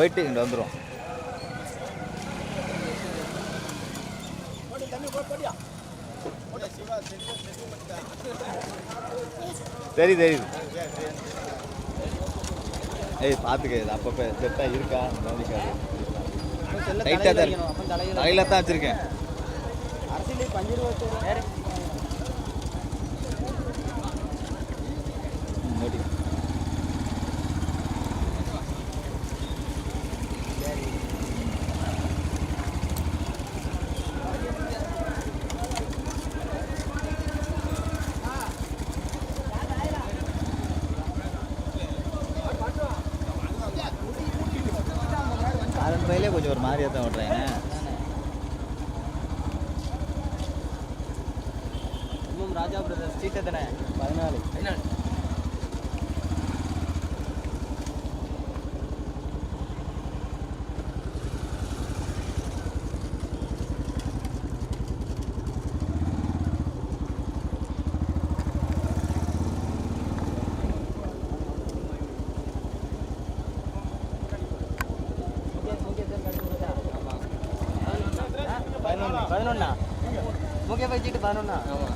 போயிட்டு இங்கே வந்துடும் சரி தெரியுது. ஏய் பார்த்துக்க அப்பப்போ செட்டாக இருக்கா? கவனிக்காது. லைட்டாக தான் தலையில் தான் வச்சுருக்கேன். அரசியல் பஞ்சு பதினொன்னா முக்கிய பட்ஜெட் பதினொன்னா? ஆமாம்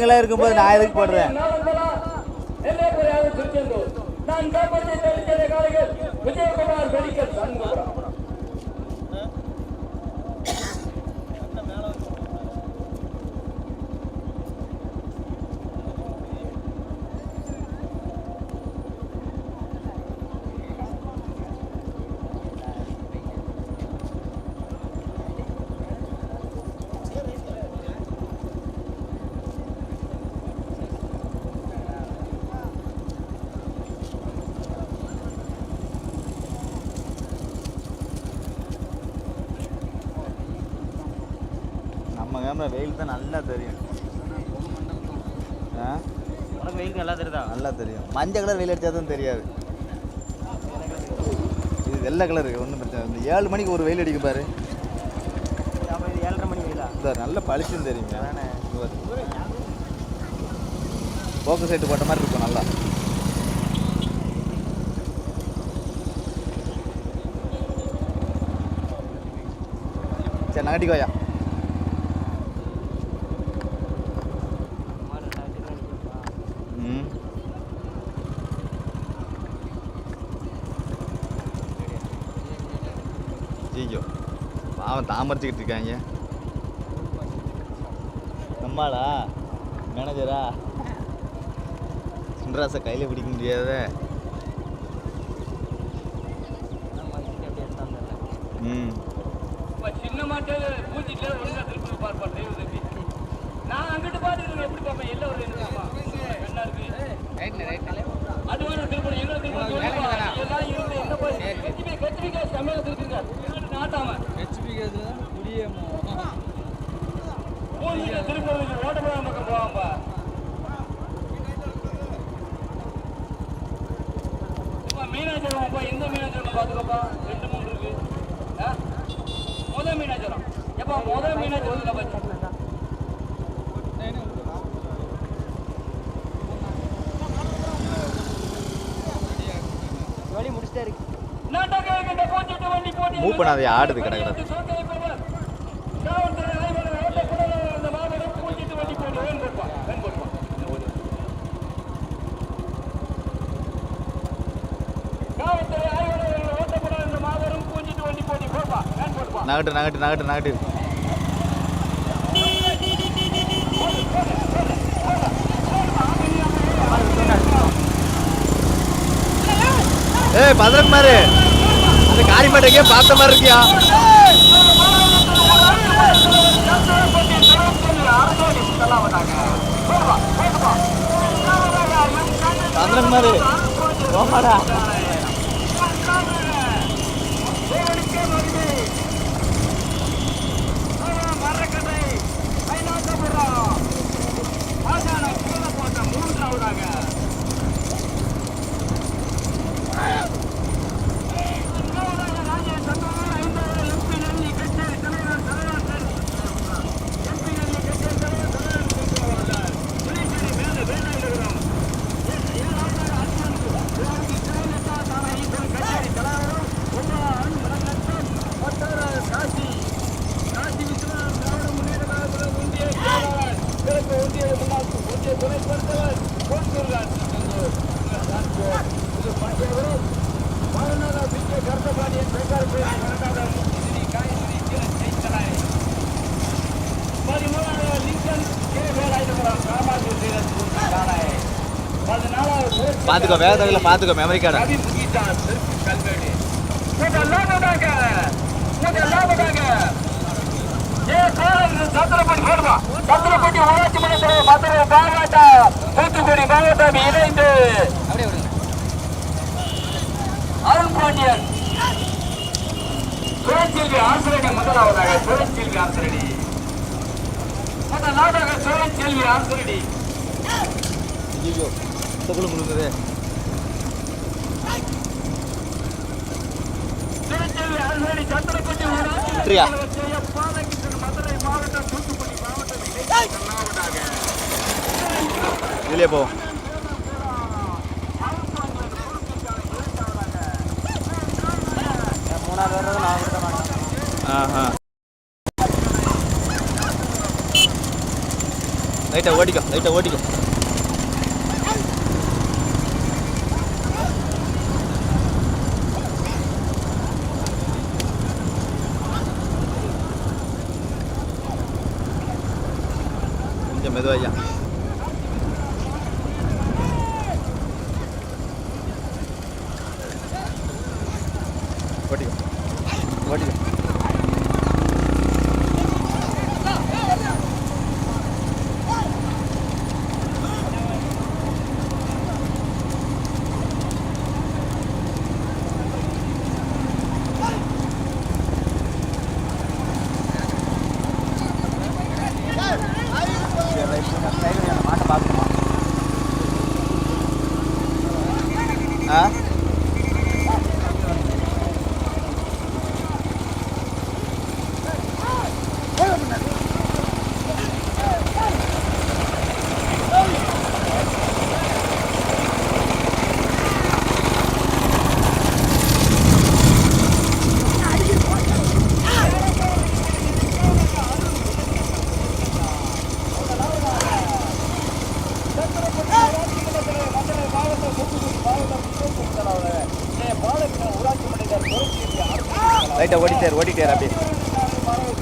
நீங்களாம் இருக்கும்போது நான் எதுக்கு போடுறேன்? விஜயகுமார் மெடிக்கல் இன்னும் வெயில் தான் நல்லா தெரியும். உனக்கு வெயில் நல்லா தெரியுதா? நல்லா தெரியும். மஞ்சள் கலர் வெயில் அடித்தா தான் தெரியாது. இது வெள்ளை கலர் ஒன்றும் பிரச்சனை இந்த ஏழு மணிக்கு ஒரு வெயில் அடிக்க பாரு. ஏழரை மணி வெயிலா? இந்த நல்ல பளிச்சுன்னு தெரியுங்க போக்கு சைட்டு போட்ட மாதிரி இருக்கும் நல்லா. சரி நகட்டிக்கோயா. அமர்த்திக்கிட்டு இருக்காங்க. நம்மளா? மேனேஜரா சுண்டராசை கையில் பிடிக்க முடியாத. பூச்சிட்டு திருப்பி ஓட்டப்படாம பக்கம் போவாம்பா அப்பா எந்த மீனாட்சி பாத்துக்கப்பா ரெண்டு மூணு இருக்கு ஆ? முத மீனாட்சி எப்பா முத மீனாட்சி வந்து நம்ம வழி முடிச்சிட்டே இருக்கு நாட்டகர்கிட்ட போட்டுட்டு வண்டி போட்டு Move பண்ணாதே, ஆடுது கிடக்குறது. சோதனை பெறுவர். காவல்துறை அதிகாரிகள் ஓட்ட குடலை அந்த மாபெரும் பூச்சிட்டு வண்டி போட்டு வேன் போட்டுவா, வேன் போட்டுவா. காவல்துறை அதிகாரிகள் ஓட்ட குடலை அந்த மாபெரும் பூச்சிட்டு வண்டி போட்டு போடுவா, வேன் போட்டுவா. நகட்டு நகட்டு நகட்டு நகட்டு. ஏய் பதரக்குமாரு அந்த காரிமேட்டைக்கே பார்த்த மாதிரி இருக்கியா? Laura, cara. இதெல்லாம் விடாங்க ஏ கோயில் சத்திரப்பட்டி போடுவா சத்திரப்பட்டி ஊராட்சி மன்ற மதுரை மாவட்டம் தூத்துக்குடி மாவட்டம் இணைந்து அருண் பாண்டியன். சுழற்செல்வி ஆசிரியர் முதலாவதாக சுழற்செல்வி ஆசிரியடி முதலாவதாக சுழற்செல்வி ஆசிரியடி ஐயோ இந்த குழு முழுங்குது சுழற்செல்வி ஆசிரியடி விட்டுறியா இணைந்து முதலாவதாக இதுலயே போ மூணாவது வர்றது நான் விட மாட்டேன் ஆஹா லைட்டா ஓடிக்கோ லைட்டா ஓடிக்கோ கொஞ்சம் மெதுவாய்யா ஓட்டிக்கோ ஓட்டிக்கோ மாட்டை பார்க்கணுமா ஆ லைட்டா ஓடிட்டேர் ஓடிட்டேர் அப்படியே இரண்டாவதாக ஆ சரி ராஜா கடுமையான போராட்டத்தில் பேர் முதலாவதாக அருள் விலங்கட்டம் முதலாவதாக நோக்கி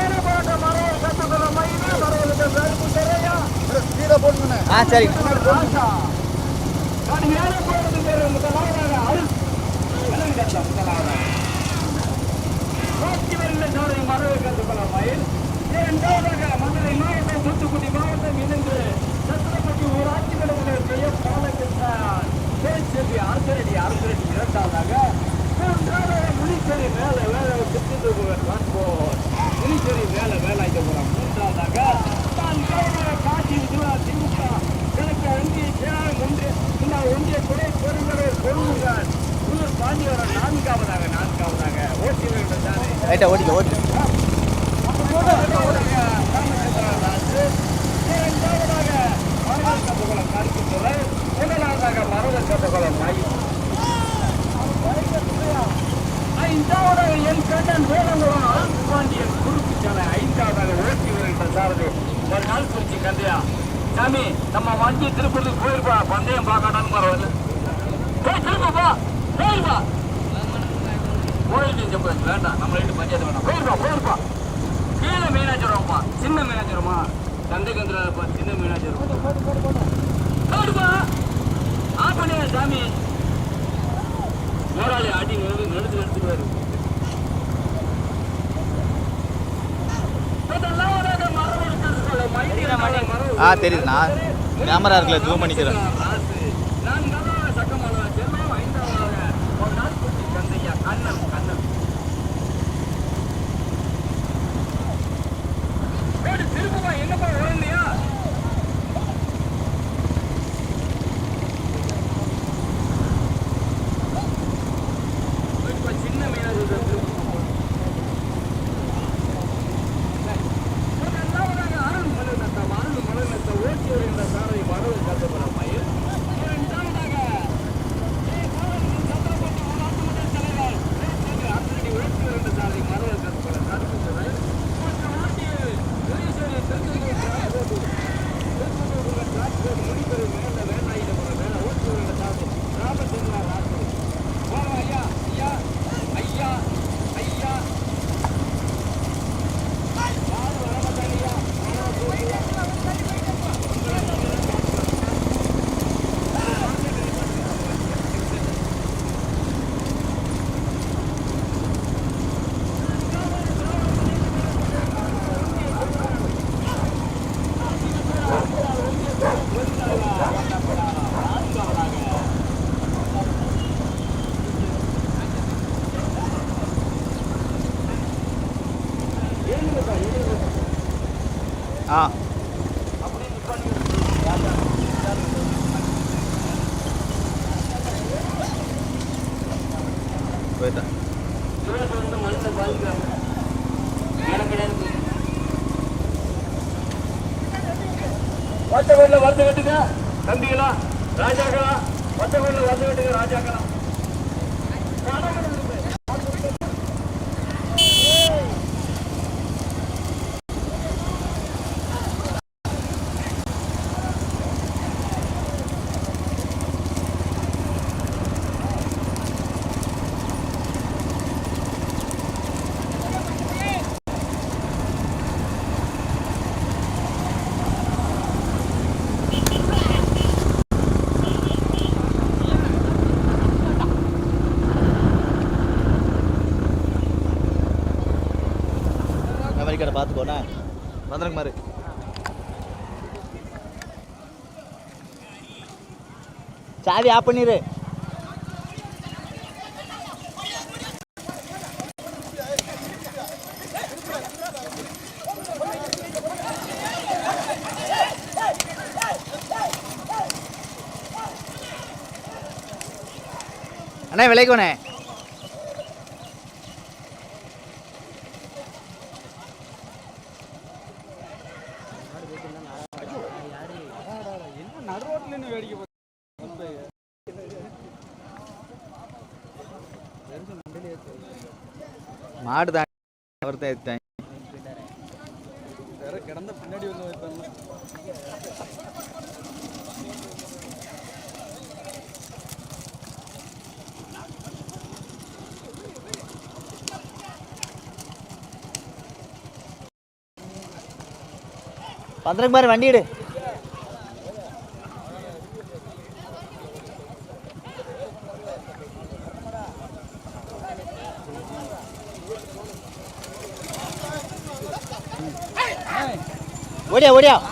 வருகிற சாலை மரபு கற்றுக்கொள்ளலாம் மயில் இரண்டாவதாக மதுரை மாவட்டம் தூத்துக்குடி மாவட்டம் இணைந்து சத்திரப்பட்டி ஊராட்சி கடவுளர் பெயர் பாலகிருஷ்ணன் பேச்செல்வி அரசரடி அரசரடி இரண்டாவதாக மூன்றாவதாக முனிச்சேரி மேலே வேலை சித்திரகுவர் டிரான்ஸ்போர்ட் முனிச்சேரி மேலே வேலாயுதபுரம் மூன்றாவதாக நான்காவதாக காட்சி விஜயா திமுக கிழக்கு ஒன்றிய செயலாளர் ஒன்றிய ஒன்றிய துணை பெருந்தலைவர் பொருளுங்கள் புதூர் பாண்டியவரம் நான்காவதாக நான்காவதாக. ஓட்டி வேண்டும் தானே ரைட்டா ஓடிக்க ஐந்தாவது என் கண்ணன் வேலங்குளம் ஆண்பாண்டியன் குறுக்கு சாலை ஐந்தாவது ஓட்டி வருகின்ற சாரதி ஒரு நாள் குறிச்சி கந்தையா. சாமி நம்ம வண்டி திருப்பதிக்கு போயிருப்பா பந்தயம் பார்க்கணும்னு பரவாயில்ல போய் திருப்பப்பா போயிருப்பா கோயில் ஜம்பு வேண்டாம் நம்ம ரெண்டு பஞ்சாயத்து வேண்டாம் போயிருப்பா போயிருப்பா கீழே மீனாச்சுரம்ப்பா சின்ன மீனாச்சுரமா சந்தைக்கு சின்ன மீனாச்சுரம் போடுப்பா ஆ பண்ணியா சாமி போராளி அடி நெடு நெடுத்து ஆ தெரியுதுண்ணா. கேமரா இருக்குல்ல ஜூம் பண்ணிக்கிறேன். கார்டை பார்த்துக்கோண்ணா. வந்துருங்க மாதிரி. சாவி ஆஃப் பண்ணிடு அண்ணா விலைக்கோண்ணே மாடு தான் தான் எடுத்தேன் கிடந்த பின்னாடி வந்து வைப்பாங்க பந்தரக்கு மாதிரி வண்டி எடு 我的我的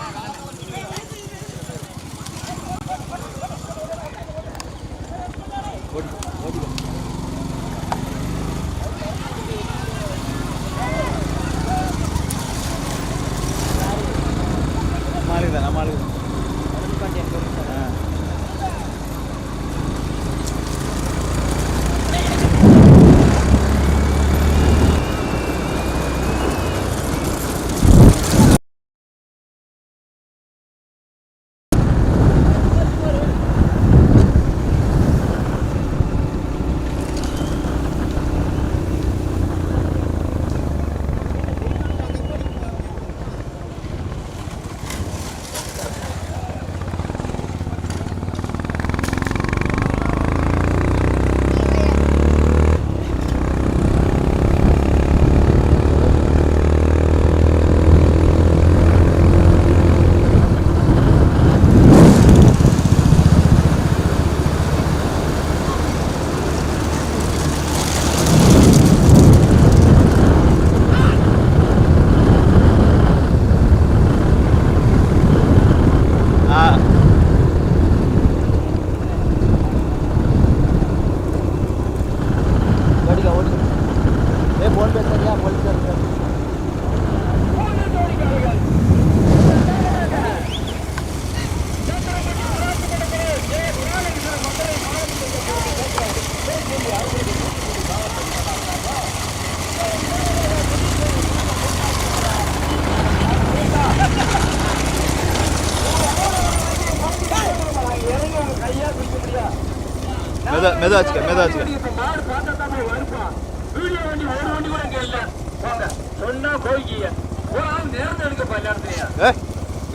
மெதாச்சுக்க மெதாச்சுக்க.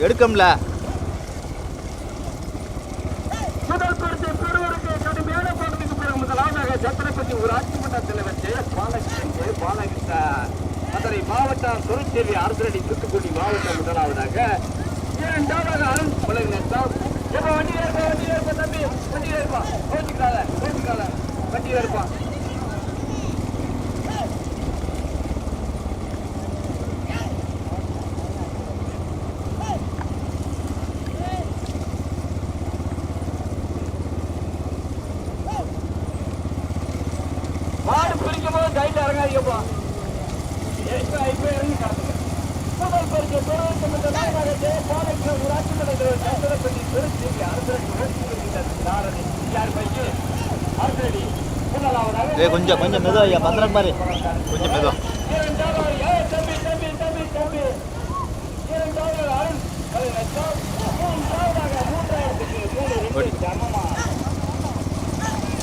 எடுக்கம்ல. முதல் ஊராட்சி மன்ற தலைவர் பாலகிருஷ்ணன் மதுரை மாவட்டம் துருச்சேரி அரசரடி தூத்துக்குடி மாவட்டம் முதலாவதாக இரண்டாவதாக அருண் உலகினத்தாம் எப்ப வண்டி ஏற்பா வண்டி ஏற்பா தம்பி வண்டி ஏற்பா கோச்சுக்காத கோச்சுக்காத இருப்பான். இருப்பா மாடு பிடிக்கும் போது கையில் இறங்காதீங்கப்பா இப்ப இறங்கி கிடக்குங்க முதல் பரிசு பெறுவதற்கு முதலாவதாக ஜெய ஊராட்சி தலைவர் யார் பையன்? ஏ கொஞ்சம் கொஞ்சம் மெதுவா ஐயா பத்திரம் பாரு. கொஞ்சம் மெதுவா. தம்பி தம்பி தம்பி தம்பி இரண்டாவது அருண் பதினெட்டாம் மூன்றாவதாக மூன்றாயிரத்துக்கு மூணு ரெண்டு சமமா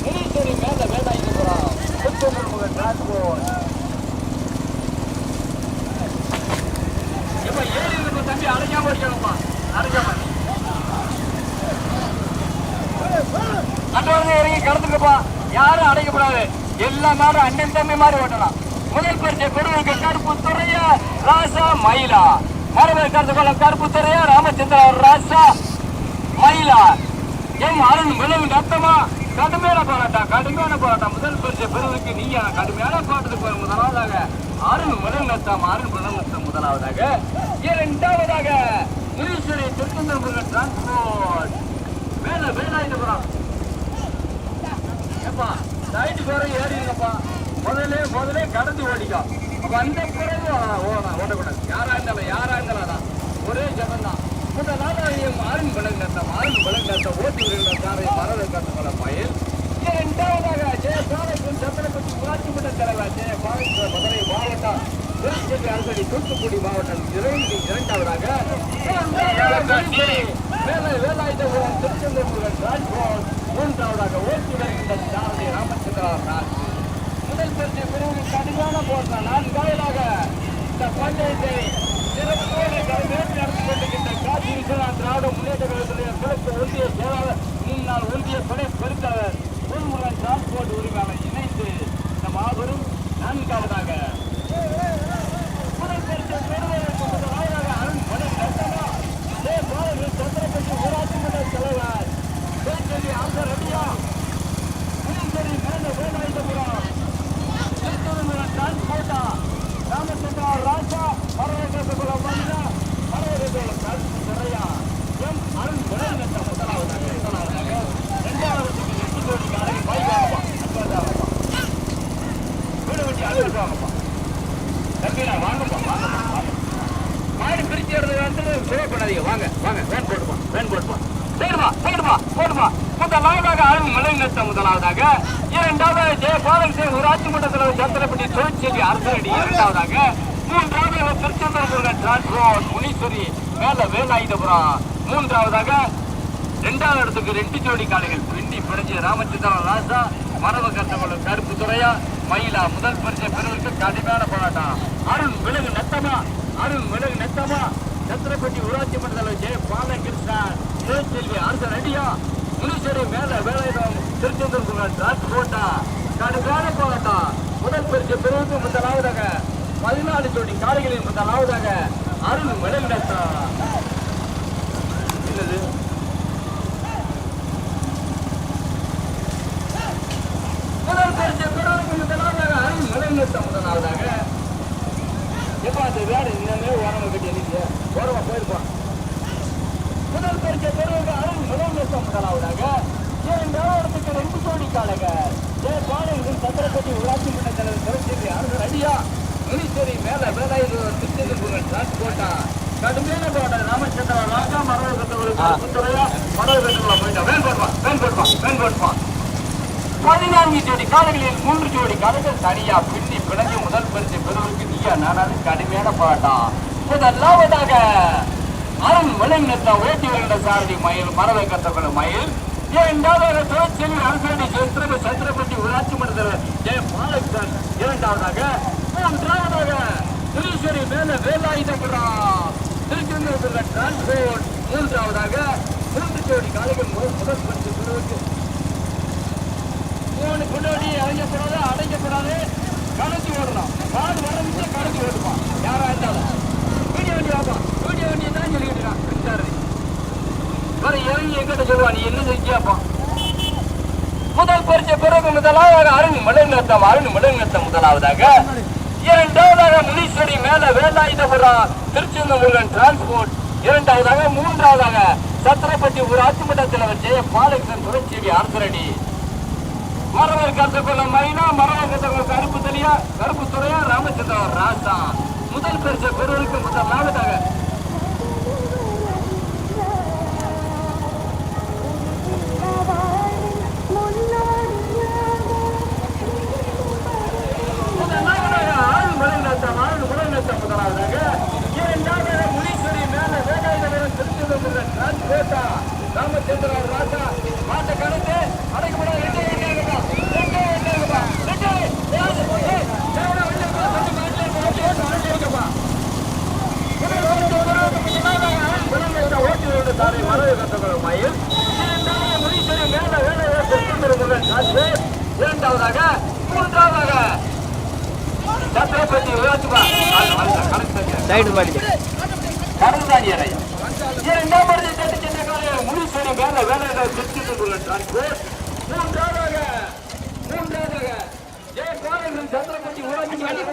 நீலகிரி மேல வேலாயுதபுரம் புத்தூர் முகன் டிரான்ஸ்போர்ட் இப்ப ஏறி இருக்க தம்பி அடைக்காம இருக்கணும்ப்பா அடைக்காம அட்டவணை இறங்கி கடந்துக்கப்பா யாரும் அடைக்கப்படாது. எல்லா மாடும் அண்ணன் தம்பி மாதிரி ஓட்டலாம். முதல் பரிசை பெறுவதற்கு கருப்பு துறைய ராசா மயிலா. மரபு கருத்து கொள்ள கருப்பு துறைய ராமச்சந்திர ராசா மயிலா. எம் அருண் முதல் நத்தமா கடுமையான போராட்டம். கடுமையான போராட்டம். முதல் பரிசை பெறுவதற்கு நீங்க கடுமையான போராட்டத்துக்கு முதலாவதாக அருண் முதல் நத்தம் அருண் முதல் நத்தம் முதலாவதாக. இரண்டாவதாக முனீஸ்வரி திருச்செந்தூர் டிரான்ஸ்போர்ட் வேலை வேலாயுதபுரம் ஏப்பா நைட்டு வர ஏறிங்கப்பா முதலே முதலே கடந்து ஓடிக்கோ. வந்த அந்த பிறகு ஓடக்கூடாது யாரா இருந்தாலும் யாரா இருந்தாலும் அதான் ஒரே ஜபம் தான் இந்த நாளாயம் ஆறும் விலங்கு நட்டம் ஆறும் விலங்கு நட்டம் ஓட்டி வருகிற சாரை மரத கட்டுமல பயில் இரண்டாவதாக ஜெய பாலகிருஷ்ணன் சத்திரப்பட்டி ஊராட்சி மன்ற தலைவர் ஜெய பாலகிருஷ்ணன் மதுரை மாவட்டம் திருச்செல்வி அரசடி தூத்துக்குடி மாவட்டம் இரண்டு இரண்டாவதாக வேலாயுதபுரம் திருச்செந்தபுரம் ராஜ்பவன் மூன்றாவதாக ஓட்டி வருகின்ற சாரதி ராமச்சந்திரா ராஜ். முதல் பரிசு பிரிவு கடுமையான போராட்டம் நான்காவதாக இந்த பஞ்சாயத்தை சிறப்போடு கலைநேற்று நடத்தி கொண்டிருக்கின்ற காசி விஸ்வநாத் திராவிட முன்னேற்ற கழகத்துடைய கிழக்கு ஒன்றிய செயலாளர் முன்னாள் ஒன்றிய துணை பொறுப்பாளர் பொன்முருகன் டிரான்ஸ்போர்ட் உரிமையாளர் இணைந்து இந்த மாபெரும் நான்காவதாக. முதல் பரிசு பெறுவதற்கு அருண் மணி சந்திரபதி ஊராட்சி மன்ற தலைவர் ராஜா பரவகேசகுலம் வந்தா பரவகேசகுலம் வாங்க வேன் போட்டுப்பா வேன் போட்டுப்பா சைடுமா சைடுமா போடுமா முதலாவதாக அருண் முதலாவதாக இரண்டாவது ஜெய பாலன் சிங் ஊராட்சி மன்ற தலைவர் சந்திரப்பட்டி தொழிற்செல்வி அரசடி இரண்டாவதாக மூன்றாவது திருச்செந்தூர் முருகன் டிரான்ஸ்போர்ட் முனீஸ்வரி மேல வேலாயுதபுரம். மூன்றாவதாக இரண்டாவது இடத்துக்கு ரெண்டு ஜோடி காலைகள் பிண்டி பிரிஞ்சு ராமச்சந்திரன் ராசா மரபு கட்டமலம் கருப்பு துறையா மயிலா முதல் பரிசை பெறுவதற்கு கடுமையான போராட்டம். அருண் விலகு நெத்தமா அருண் விலகு நெத்தமா சத்திரப்பட்டி ஊராட்சி மன்ற தலைவர் ஜெய பாலகிருஷ்ணன் திருச்செல்வி அரசன் புதுச்சேரி மேல வேலையிடம் திருச்செந்தூர் முருகன் டிரான்ஸ்போர்ட்டா கடுமையான போராட்டம். முதல் பரிசை பெறுவதற்கு முதலாவதாக பதினாலு ஜோடி காலைகளில் முதலாவதாக அருள் விலகு என்னது? முதல் பரிசு பெறுவதற்கு முதலாவதாக அருண் மலைநிறுத்தம் முதலாவதாக. எப்பா அந்த வேற இன்னமே ஓரமா கட்டி எழுதிய ஓரமா போயிருப்பான் முதல் பரிசு பெறுவதற்கு அருண் மலைநிறுத்தம் முதலாவதாக. இரண்டாவது ரெண்டு கோடி காலக ஜெய பாளையம் சந்திரபதி உள்ளாட்சி மன்ற தலைவர் சிவசேரி அரசர் அடியா? முனீஸ்வரி மேல வேலாயுதம் திருச்செந்தூர் டிரான்ஸ்போர்ட்டா கடுமையான போட்ட ராமச்சந்திர ராஜா மரபு கட்டவர்களுக்கு முத்துறையா மரபு கட்டவர்களை போயிட்டா. வேன் போடுவா வேன் போடுவா வேன் போடுவா. பதினான்கு ஜோடி காலைகளில் மூன்று ஜோடி காலைகள் தனியா பின்னி பிணைஞ்சு முதல் பரிசு பெறுவதற்கு நீயா? நானாலும் கடுமையான போராட்டம். முதலாவதாக அருண் விளைநிறுத்த ஓட்டி வருகிற சாரதி மயில் மரவை கத்தப்பட மயில். இரண்டாவதாக தொழிற்செல்வி அரசடி சந்திர சந்திரபதி ஊராட்சி மன்ற ஜெய பாலகிருஷ்ணன் இரண்டாவதாக மூன்றாவதாக திருச்சேரி மேல வேலாயுதபுரம். திருச்செந்தூர் டிரான்ஸ்போர்ட் மூன்றாவதாக மூன்று ஜோடி காலைகள் முதல் முதல் பரிசு குழுவுக்கு. மூணு முன்னாடி அடைக்கப்படாது. அடைக்கப்படாது கணக்கு ஓடணும் கால் வரமிச்சு கணக்கு ஓடுவான் யாரா இருந்தாலும். வீடியோ வண்டி வாப்பா. வீடியோ வண்டி தான் சொல்லிக்கிட்டு வர இறங்கி எங்கிட்ட நீ என்ன செஞ்சியாப்பா? முதல் பரிசை பிறகு முதலாவதாக அருண் மலைநத்தம் அருண் மலைநத்தம் முதலாவதாக. இரண்டாவதாக முனீஸ்வரி மேல வேலாயுதபுரம் திருச்செந்தூர் முருகன் டிரான்ஸ்போர்ட் இரண்டாவதாக மூன்றாவதாக சத்திரப்பட்டி ஊராட்சி மன்ற தலைவர் ஜெய பாலகிருஷ்ணன் புரட்சிவி ஆர்தரடி மரவர் கற்றுக்கொள்ள மைனா மரவர் கருத்துக்குள்ள கருப்பு தலியா கருப்பு துறையா ராமச்சந்திரன் ராசா. முதல் பரிசை பெறுவதற்கு முதல் போ, உடல் மாட்டுல இருக்கு, ஓட்டி ஓட்டு, ஓட்டி ஓட்டுப்பா. முதல் ஓட்டு முதலாவது முதலாவதாக ஆள் மலைநத்தம் ஓட்டி ஓட்டு சாலை மரபு கட்டுக்கிற மயில். இரண்டாவது முனீஸ்வரி மேல வேலாயுதபுரம் திருச்செந்தூர் ராஜ்கோட் இரண்டாவதாக மூன்றாவதாக சத்திரப்பதி விராஜ்பா கணக்கு தெரியாது சைடு மாட்டிக்க கருந்தாணி அறையா இரண்டாம் பரிசு தட்டு சென்ற காலையில் முனீஸ்வரி மேல வேலை திருச்சிட்டுள்ள டிரான்ஸ்போர்ட் மூன்றாவதாக மூன்றாவதாக ஜெய பாரதன் சந்திரபதி ஊராட்சி மன்ற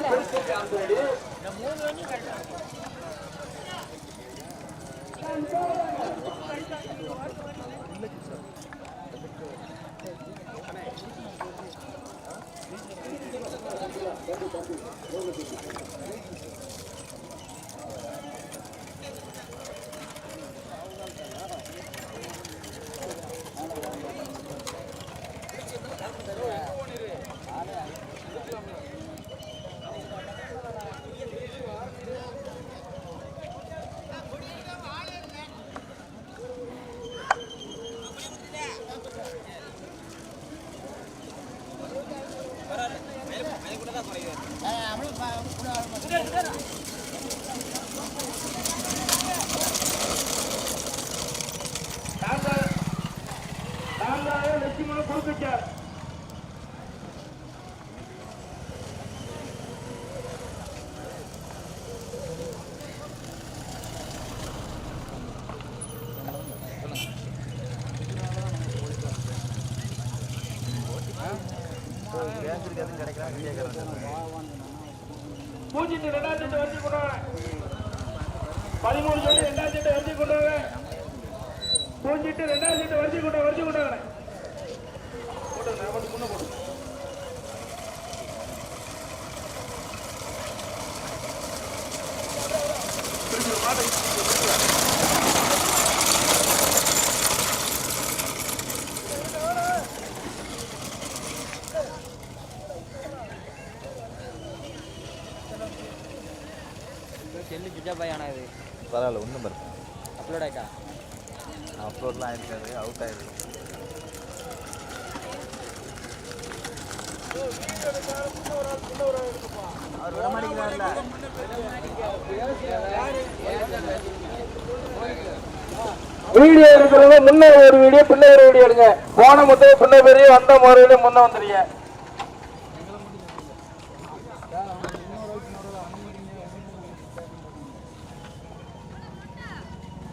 பூஜ்ஜியத்து ரெண்டாயிரத்தி எட்டு வரைக்கும் கொண்டு வாங்க பதிமூணு சொல்லி ரெண்டாயிரத்தி எட்டு வரைக்கும் கொண்டு வாங்க பூஞ்சிட்டு ரெண்டாயிரத்தி எட்டு வரைக்கும் கொண்டு வரைக்கும் கொண்டு வாங்க போட்டு மட்டும் முன்ன மாட்டை ராஜா பாய் ஆனால் இது பரவாயில்ல ஒன்றும் பிரச்சனை அப்லோட் ஆயிட்டா? அப்லோட்லாம் ஆயிருக்காது அவுட் ஆயிருக்கு அவர் விட மாட்டேங்கிறாருல்ல. வீடியோ எடுக்கிறவங்க முன்ன ஒரு வீடியோ பின்ன ஒரு வீடியோ எடுங்க. போன மட்டும் பின்ன பெரிய வந்த முறையில முன்ன வந்துடுங்க